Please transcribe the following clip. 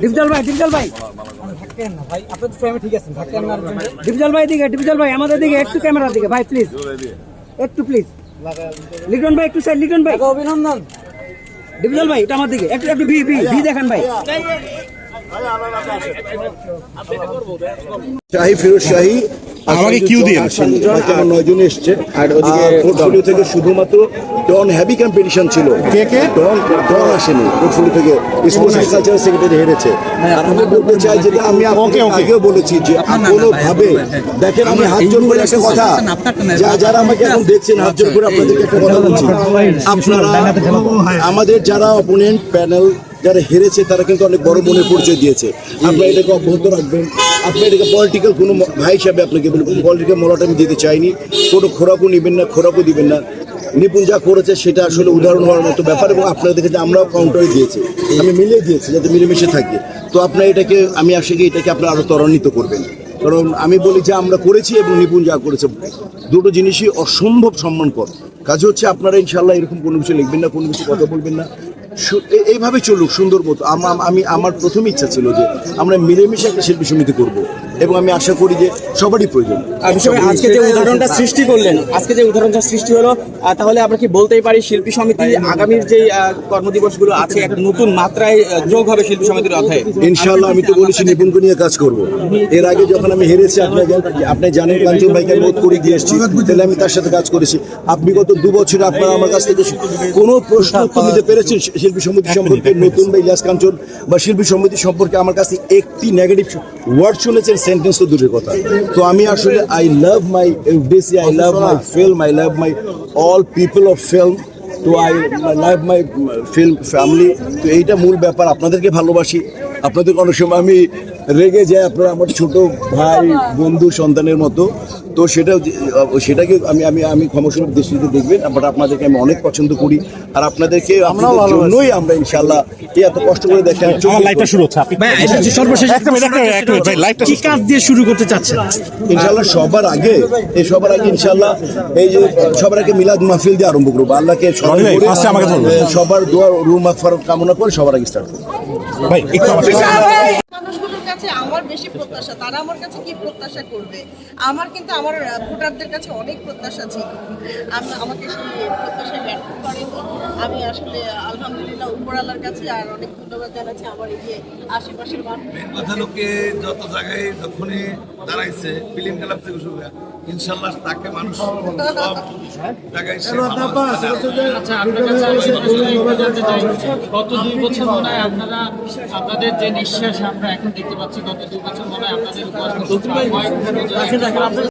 ডিপজল ভাই ডিপজল ভাই। থাকেন না ভাই আপনার ফ্রেমে ঠিক আছেন থাকেন না ডিপজল ভাই দিকে ডিপজল ভাই আমাদের দিকে একটু ক্যামেরার দিকে ভাই প্লিজ একটু প্লিজ লিটন ভাই একটু সাইড লিটন ভাই। অভিনন্দন। ডিপজল ভাই এটা আমার দিকে। একটু একটু ভি ভি ভি দেখান ভাই। শাহি ফিরোজ শাহি। আমাকে কিউ দিন। বাকি আমার নয় জন এসছে। আর ওদিকে পোর্টফোলিও থেকে শুধুমাত্র ডন হ্যাভি কম্পিটিশন ছিল। কে কে? ডন ডন আসেনি। পোর্টফোলিও থেকে স্পোর্টস কালচার সেক্রেটারি হেরেছে। আর আমি বলতে চাই যেটা আমি আপনাকে ওকে। আগেও বলেছি যে কোনো ভাবে দেখেন আমি হাত জোর করে একটা কথা যা- যারা আমাকে এখন দেখছেন হাত জোর করে আপনাদেরকে একটা কথা বলছি। আপনারা আমাদের যারা অপোনেন্ট প্যানেল যারা হেরেছে তারা কিন্তু অনেক বড় মনে পরিচয় দিয়েছে। আপনারা এটাকে অব্যাহত রাখবেন। আপনি এটাকে পলিটিক্যাল কোনো ভাই হিসাবে আপনাকে পলিটিক্যাল মলাট আমি দিতে চাইনি। কোনো খোরাকও নেবেন না, খোরাকও দিবেন না। নিপুণ যা করেছে সেটা আসলে উদাহরণ হওয়ার মতো ব্যাপার এবং আপনারা দেখেছেন আমরাও কাউন্টারে দিয়েছি। আমি মিলিয়ে দিয়েছি যাতে মিলেমিশে থাকে। তো আপনার এটাকে, আমি আশা এটাকে আপনারা আরও ত্বরান্বিত করবেন। কারণ আমি বলি যে আমরা করেছি এবং নিপুণ যা করেছে, দুটো জিনিসই অসম্ভব সম্মানকর। কাজ হচ্ছে আপনারা ইনশাল্লাহ এরকম কোনো কিছু লিখবেন না, কোনো কিছু কথা বলবেন না। এইভাবে চলুক সুন্দর মতো। আম- আমি আমার প্রথম ইচ্ছা ছিল যে আমরা মিলেমিশে একটা শিল্পী সমিতি করব। এবং আমি আশা করি যে সবারই প্রয়োজন। আজকে যে উদাহরণটা সৃষ্টি করলেন আজকে যে উদাহরণটা সৃষ্টি হলো তাহলে আমরা কি বলতেই পারি শিল্পী সমিতি আগামীর যে কর্মদিবসগুলো আছে একটা নতুন মাত্রায় যোগ হবে শিল্পী সমিতির অধ্যায়ে? আমি তো বলেছি নিপুণকে নিয়ে কাজ করব। এর আগে যখন আমি হেরেছি আপনি আপনি জানেন কাঞ্চন ভাইকে বোধ করে দিয়ে এসেছি। তাহলে আমি তার সাথে কাজ করেছি। আপনি গত দু বছরে আপনারা আমার কাছ থেকে কোনো প্রশ্ন উত্তর নিতে পেরেছেন? শিল্পী সমিতি সম্পর্কে নতুন বা ইলিয়াস কাঞ্চন বা শিল্পী সমিতি সম্পর্কে আমার কাছে একটি নেগেটিভ ওয়ার্ড শুনেছেন সেন্টেন্স তো দূরের কথা। তো আমি আসলে আই লাভ মাই বেসি I love my film I love my all people of film তো I love my film family তো এইটা মূল ব্যাপার। আপনাদেরকে ভালোবাসি। আপনাদের অনেক সময় আমি রেগে যাই আপনারা আমার ছোট ভাই বন্ধু সন্তানের মতো। তো সেটা সেটাকে আমি আমি আমি ক্ষমস্বরূপ দৃষ্টিতে দেখবেন বাট আপনাদেরকে আমি অনেক পছন্দ করি। আর আপনাদেরকে আপনাদের জন্যই আমরা ইনশাল্লাহ এই এত কষ্ট করে দেখেন লাইভটা শুরু হচ্ছে সর্বশেষ কি কাজ দিয়ে শুরু করতে চাচ্ছেন? ইনশাল্লাহ সবার আগে এই সবার আগে ইনশাল্লাহ এই যে সবার আগে মিলাদ মাহফিল দিয়ে আরম্ভ করব। আল্লাহকে সবার দোয়ার রুম কামনা করে সবার আগে স্টার্ট করব। ভাই একটু আমার মানুষগুলোর কাছে আমার বেশি প্রত্যাশা তারা আমার কাছে কি প্রত্যাশা করবে? আমার কিন্তু আমার ভোটারদের কাছে অনেক প্রত্যাশা ছিল। আমি আমাকে সেই প্রত্যাশা ব্যর্থ করেনি। আমি আসলে আলহামদুলিল্লাহ উপরালার কাছে আর অনেক ধন্যবাদ জানাচ্ছি আমার এই যে আশেপাশের মানুষ কথা লোকে যত জায়গায় যখনই দাঁড়াইছে ফিল্ম ক্লাব থেকে শুরু ইনশাল্লাহ তাকে মানুষ সব জায়গায় সে ভালোবাসে। আচ্ছা আপনার কাছে আমি একটু জানতে চাই। গত দুই বছর মনে হয় আপনারা আপনাদের যে নিঃশ্বাস আমরা এখন দেখতে পাচ্ছি গত দুই বছর হয় আপনাদের